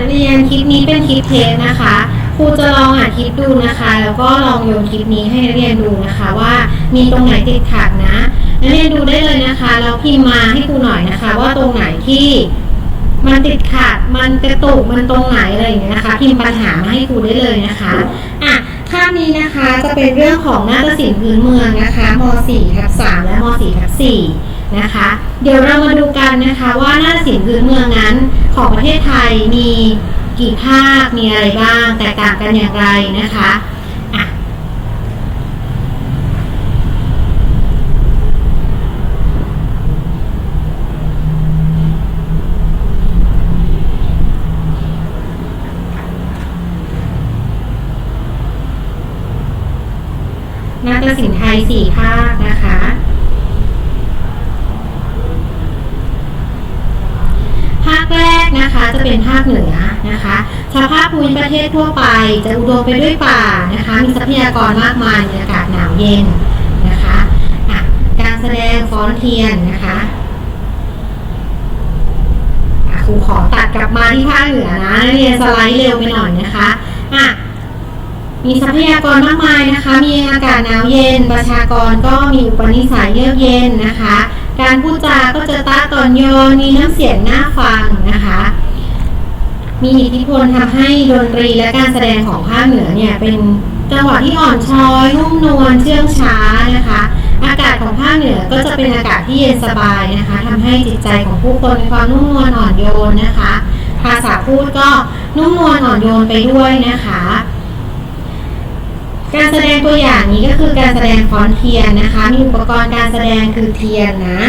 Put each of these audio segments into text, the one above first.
นักเรียนคลิปนี้เป็นคลิปเทสนะคะครูจะลองอ่านคลิปดูนะคะ แล้วก็ลองโยนคลิปนี้ให้นักเรียนดูนะคะ ว่ามีตรงไหนติดขัดนะนักเรียนดูได้เลยนะคะแล้วพิมพ์มาให้ครูหน่อยนะคะ ว่าตรงไหนที่มันติดขัดมันกระตุกมันตรงไหนอะไรอย่างเงี้ยนะคะพิมพ์ปัญหามาให้ครูได้เลยนะคะอะคาบนี้นะคะจะเป็นเรื่องของนาฏศิลป์พื้นเมืองนะคะม .4 ทับ3และม .4 ทับ4 นะคะ เดี๋ยวเรามาดูกันนะคะว่านาฏศิลป์พื้นเมืองนั้นของประเทศไทยมีกี่ภาคมีอะไรบ้าง แตกต่างกันอย่างไรนะคะนาฏศิลป์ไทยสี่ภาคนะคะ ภาคแรก นะคะจะเป็นภาคเหนือนะคะสภาพภูมิประเทศทั่วไปจะอุดมไปด้วยป่านะคะมีทรัพยากรมากมายมีอากาศหนาวเย็นนะคะะการแสดงฟ้อนเทียนนะคะครูขอตัดกลับมาที่ภาคเหนือนะเรียนสไลด์เร็วไปหน่อยนะคะอะมีทรัพยากรมากมายนะคะ มีอากาศหนาวเย็น ประชากรก็มีอุปนิสัยเยือกเย็นนะคะ การพูดจาก็จะต้าตอนโยนมีน้ำเสียงน่าฟังนะคะ มีอิทธิพลทำให้ดนตรีและการแสดงของภาคเหนือเนี่ยเป็นจังหวะที่อ่อนช้อยนุ่มนวลเชื่องช้านะคะ อากาศของภาคเหนือก็จะเป็นอากาศที่เย็นสบายนะคะทำให้จิตใจของผู้คนมีความนุ่มนวลอ่อนโยนนะคะ ภาษาพูดก็นุ่มนวลอ่อนโยนไปด้วยนะคะ การแสดงตัวอย่างนี้ก็คือการแสดงฟ้อนเทียนนะคะ มีอุปกรณ์การแสดงคือเทียนนะ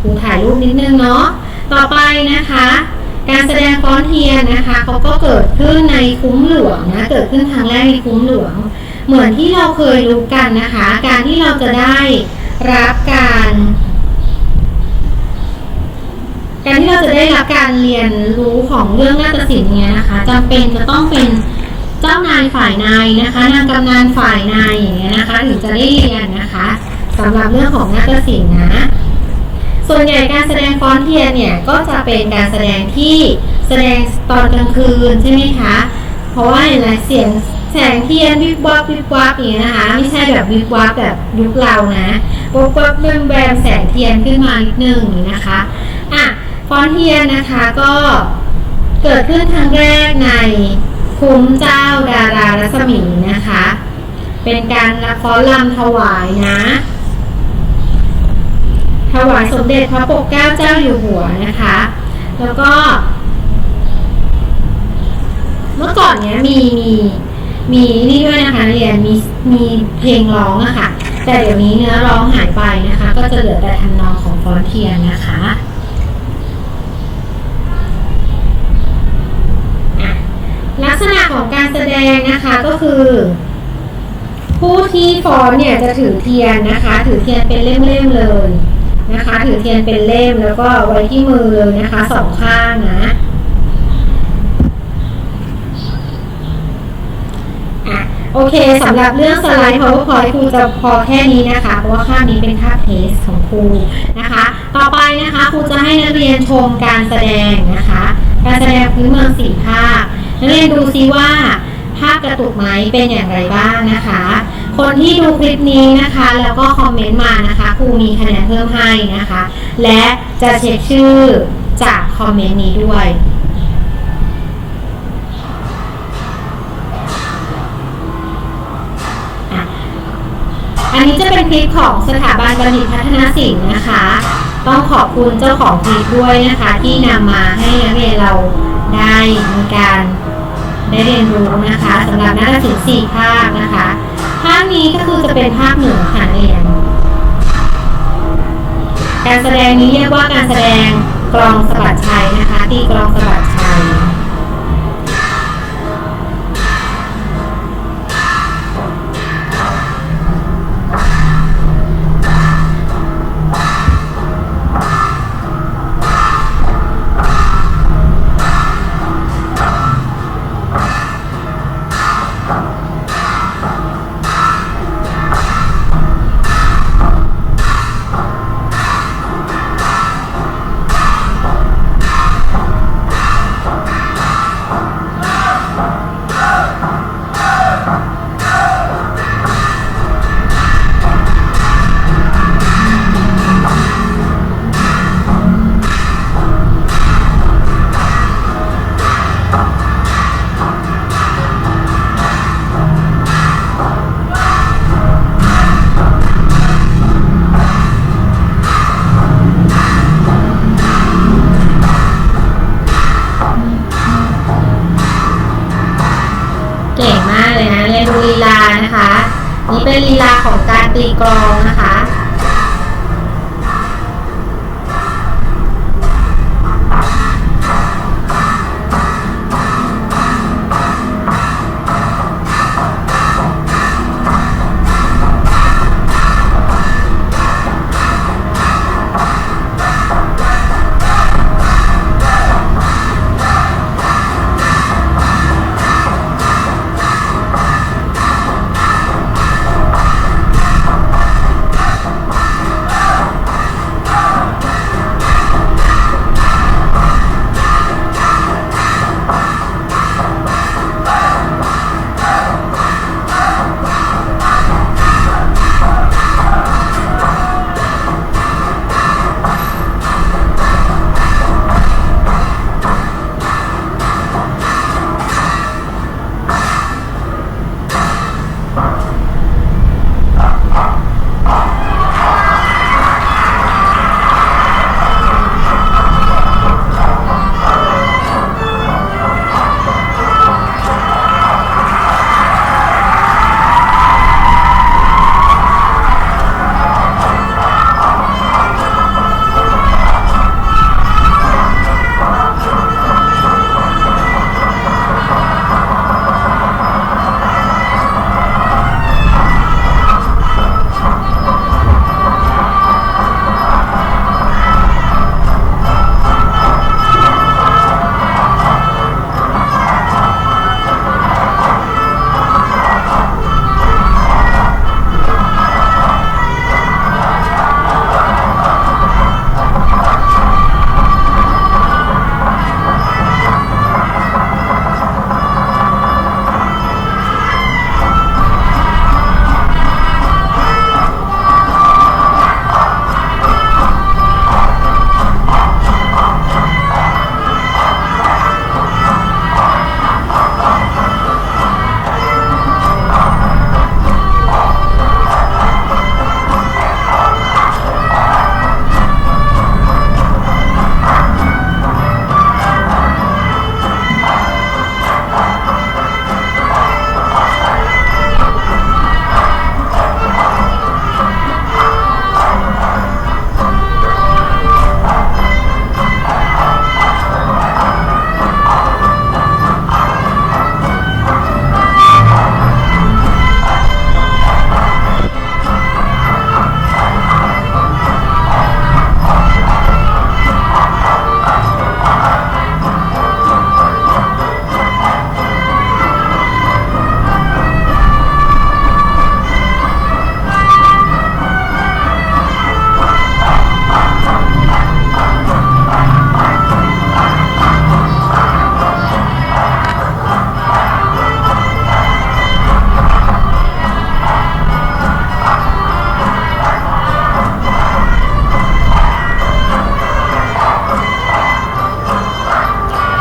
ครูถ่ายรูปนิดนึงเนาะ ต่อไปนะคะ การแสดงฟ้อนเทียนนะคะเขาก็เกิดขึ้นในคุ้มหลวงนะ เกิดขึ้นครั้งแรกในคุ้มหลวง เหมือนที่เราเคยรู้กันนะคะ การที่เราจะได้ รับการ การที่เราจะได้รับการเรียนรู้ของเรื่องนาฏศิลป์เนี่ยนะคะจำเป็นจะต้องเป็นเจ้านายฝ่ายนายนะคะนางกำนันฝ่ายนายอย่างเงี้ยนะคะถึงจะได้เรียนนะคะสำหรับเรื่องของนาฏศิลป์นะส่วนใหญ่การแสดงฟ้อนเทียนเนี่ยก็จะเป็นการแสดงที่แสดงตอนกลางคืนใช่ไหมคะ เพราะว่าเห็นไหมเสียง แสงเทียนวิบวับวิบวับอย่างเงี้นะคะ ไม่ใช่แบบวิบวับแบบยุคเรานะวับวับแบมแบมแสงเทียนขึ้นมานิดนึงนี้นะคะอะฟ้อนเทียนนะคะก็เกิดขึ้นครั้งแรกในคุ้มเจ้าดารารัศมีนะคะ เป็นการฟ้อนรำถวายนะ ถวายสมเด็จพระปกเกล้าเจ้าอยู่หัวนะคะ แล้วก็ เมื่อก่อนเนี้ยมีมี มีนี่ด้วยนะคะเรียนมีมีเพลงร้องอะค่ะ แต่เดี๋ยวนี้เนื้อร้องหายไปนะคะ ก็จะเหลือแต่ทำนองของฟอนเทียนนะคะอะลักษณะของการแสดงนะคะก็คือ ผู้ที่ฟ้อนเนี่ยจะถือเทียนนะคะ ถือเทียนเป็นเล่มๆเลยนะคะ ถือเทียนเป็นเล่มแล้วก็ไว้ที่มือเลยนะคะสองข้างนะอะ โอเคสำหรับเรื่องสไลด์ PowerPoint ครูจะพอแค่นี้นะคะ เพราะว่าคาบนี้เป็นคาเทสของครูนะคะ ต่อไปนะคะครูจะให้นักเรียนชมการแสดงนะคะ การแสดงพื้นเมืองสี่ภาคนักเรียนดูซิว่าภาพกระตุกไหมเป็นอย่างไรบ้างนะคะ คนที่ดูคลิปนี้นะคะ แล้วก็คอมเมนต์มานะคะครูมีคะแนนเพิ่มให้นะคะ และจะเช็คชื่อจากคอมเมนต์นี้ด้วย อันนี้จะเป็นคลิปของสถาบันบัณฑิตพัฒนาศิลป์นะคะ ต้องขอบคุณเจ้าของคลิปด้วยนะคะ ที่นำมาให้นักเรียนเราได้มีการได้เรียนรู้นะคะสำหรับนาฏศิลป์สี่ภาคนะคะภาคนี้ก็คือจะเป็นภาคหนือค่ะนักเรียน การแสดงนี้เรียกว่าการแสดงกลองสะบัดชัยนะคะ ตีกลองสะบัด นี่เป็นลีลาของการตีกลองนะคะ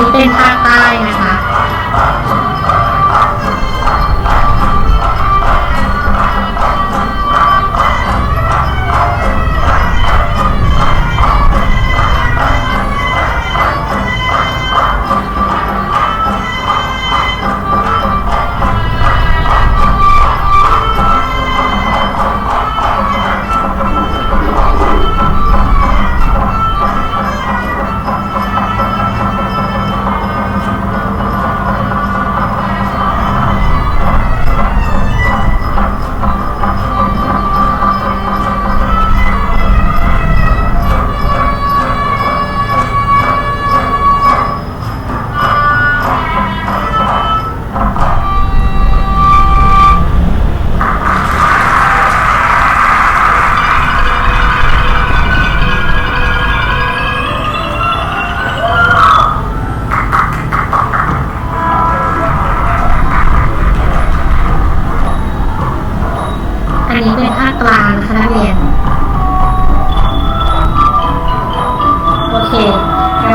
นี้เป็นภาคใต้นะคะ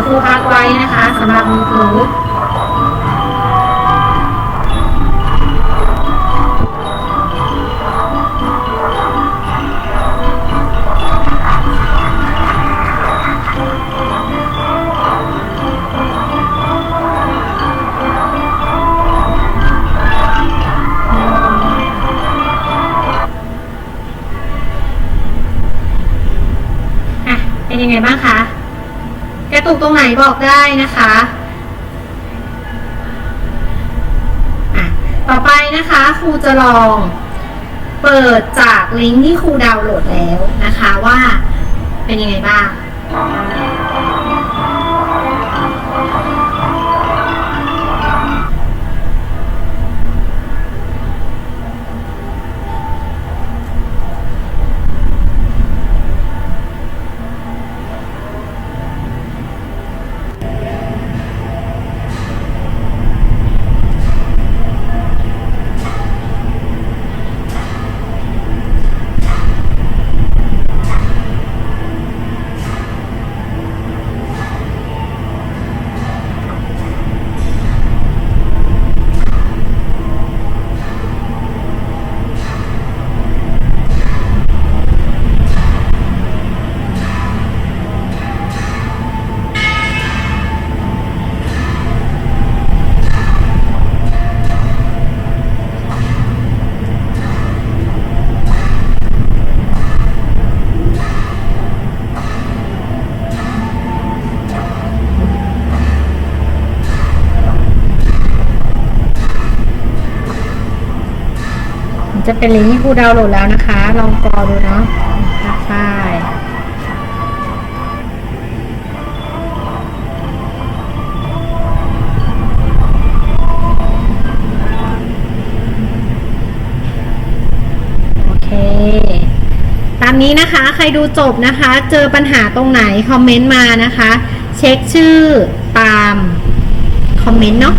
คู่พักไว้นะคะสำหรับมือถือเป็นยังไงบ้างคะ ตุกตรงไหนบอกได้นะคะอะต่อไปนะคะครูจะลองเปิดจากลิงก์ที่ครูดาวน์โหลดแล้วนะคะว่าเป็นยังไงบ้าง จะเป็นลิงก์ที่ครูดาวน์โหลดแล้วนะคะ ลองกรอดูเนาะใช่โอเคตามนี้นะคะ ใครดูจบนะคะ เจอปัญหาตรงไหน คอมเมนต์มานะคะ เช็คชื่อตาม คอมเมนต์เนาะ